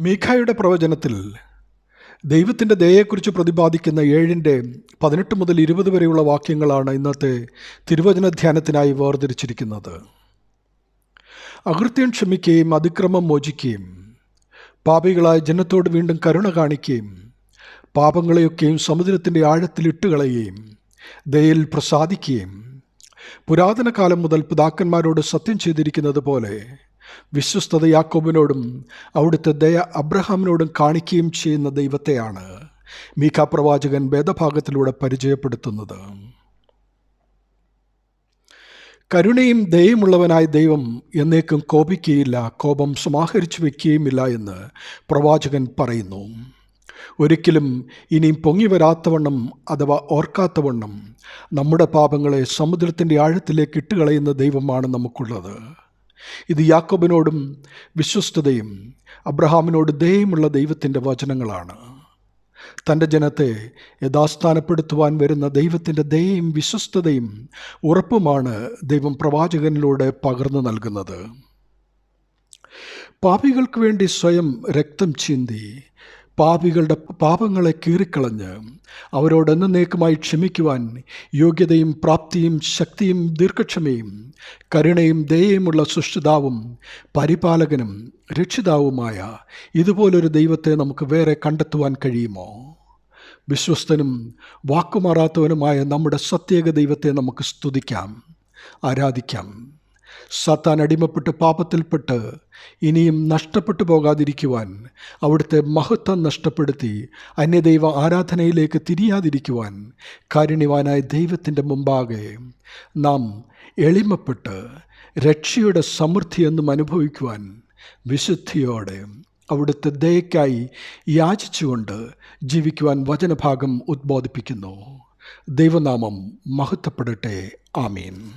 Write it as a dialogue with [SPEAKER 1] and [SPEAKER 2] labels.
[SPEAKER 1] മീഖായുടെ പ്രവചനത്തിൽ ദൈവത്തിന്റെ ദയയെക്കുറിച്ച് പ്രതിപാദിക്കുന്ന ഏഴിന്റെ പതിനെട്ട് മുതൽ ഇരുപത് വരെയുള്ള വാക്യങ്ങളാണ് ഇന്നത്തെ തിരുവചന ധ്യാനത്തിനായി വേർതിരിച്ചിരിക്കുന്നത്. അകൃത്യം ക്ഷമിക്കുകയും അതിക്രമം മോചിക്കുകയും പാപികളായ ജനത്തോട് വീണ്ടും കരുണ കാണിക്കുകയും പാപങ്ങളെയൊക്കെയും സമുദ്രത്തിന്റെ ആഴത്തിൽ ഇട്ടുകളയുകയും ദയയിൽ പ്രസാദിക്കുകയും പുരാതന കാലം മുതൽ പിതാക്കന്മാരോട് സത്യം ചെയ്തിരിക്കുന്നത് പോലെ വിശ്വസ്തത യാക്കോബിനോടും അവിടുത്തെ ദയ അബ്രഹാമിനോടും കാണിക്കുകയും ചെയ്യുന്ന ദൈവത്തെയാണ് മീഖ പ്രവാചകൻ വേദഭാഗത്തിലൂടെ പരിചയപ്പെടുത്തുന്നത്. കരുണയും ദയയുമുള്ളവനായ ദൈവം എന്നേക്കും കോപിക്കുകയില്ല കോപം സമാഹരിച്ചു വയ്ക്കുകയുമില്ല എന്ന് പ്രവാചകൻ പറയുന്നു. ഒരിക്കലും ഇനിയും പൊങ്ങി വരാത്തവണ്ണം അഥവാ ഓർക്കാത്തവണ്ണം നമ്മുടെ പാപങ്ങളെ സമുദ്രത്തിന്റെ ആഴത്തിലേക്ക് ഇട്ടുകളയുന്ന ദൈവമാണ് നമുക്കുള്ളത്. ഇത് യാക്കോബിനോടും വിശ്വസ്തതയും അബ്രഹാമിനോട് ദയമുള്ള ദൈവത്തിന്റെ വചനങ്ങളാണ്. തന്റെ ജനത്തെ യഥാസ്ഥാനപ്പെടുത്തുവാൻ വരുന്ന ദൈവത്തിന്റെ ദയയും വിശ്വസ്തതയും ഉറപ്പുമാണ് ദൈവം പ്രവാചകനിലൂടെ പകർന്നു നൽകുന്നത്. പാപികൾക്ക് വേണ്ടി സ്വയം രക്തം ചിന്തി പാപികളുടെ പാപങ്ങളെ കീറിക്കളഞ്ഞ് അവരോട് എന്നേക്കുമായി ക്ഷമിക്കുവാൻ യോഗ്യതയും പ്രാപ്തിയും ശക്തിയും ദീർഘക്ഷമയും കരുണയും ദയയുമുള്ള സുഷ്ടിതാവും പരിപാലകനും രക്ഷിതാവുമായ ഇതുപോലൊരു ദൈവത്തെ നമുക്ക് വേറെ കണ്ടെത്തുവാൻ കഴിയുമോ? വിശ്വസ്തനും വാക്കുമാറാത്തവനുമായ നമ്മുടെ സത്യേക ദൈവത്തെ നമുക്ക് സ്തുതിക്കാം ആരാധിക്കാം. സത്താൻ അടിമപ്പെട്ട് പാപത്തിൽപ്പെട്ട് ഇനിയും നഷ്ടപ്പെട്ടു പോകാതിരിക്കുവാൻ അവിടുത്തെ മഹത്വം നഷ്ടപ്പെടുത്തി അന്യദൈവ ആരാധനയിലേക്ക് തിരിയാതിരിക്കുവാൻ കാരുണ്യവാനായ ദൈവത്തിന്റെ മുമ്പാകെ നാം എളിമപ്പെട്ട് രക്ഷയുടെ സമൃദ്ധി എന്നും അനുഭവിക്കുവാൻ വിശുദ്ധിയോടെ അവിടുത്തെ ദയക്കായി യാചിച്ചുകൊണ്ട് ജീവിക്കുവാൻ വചനഭാഗം ഉദ്ബോധിപ്പിക്കുന്നു. ദൈവനാമം മഹത്വപ്പെടട്ടെ. ആമീൻ.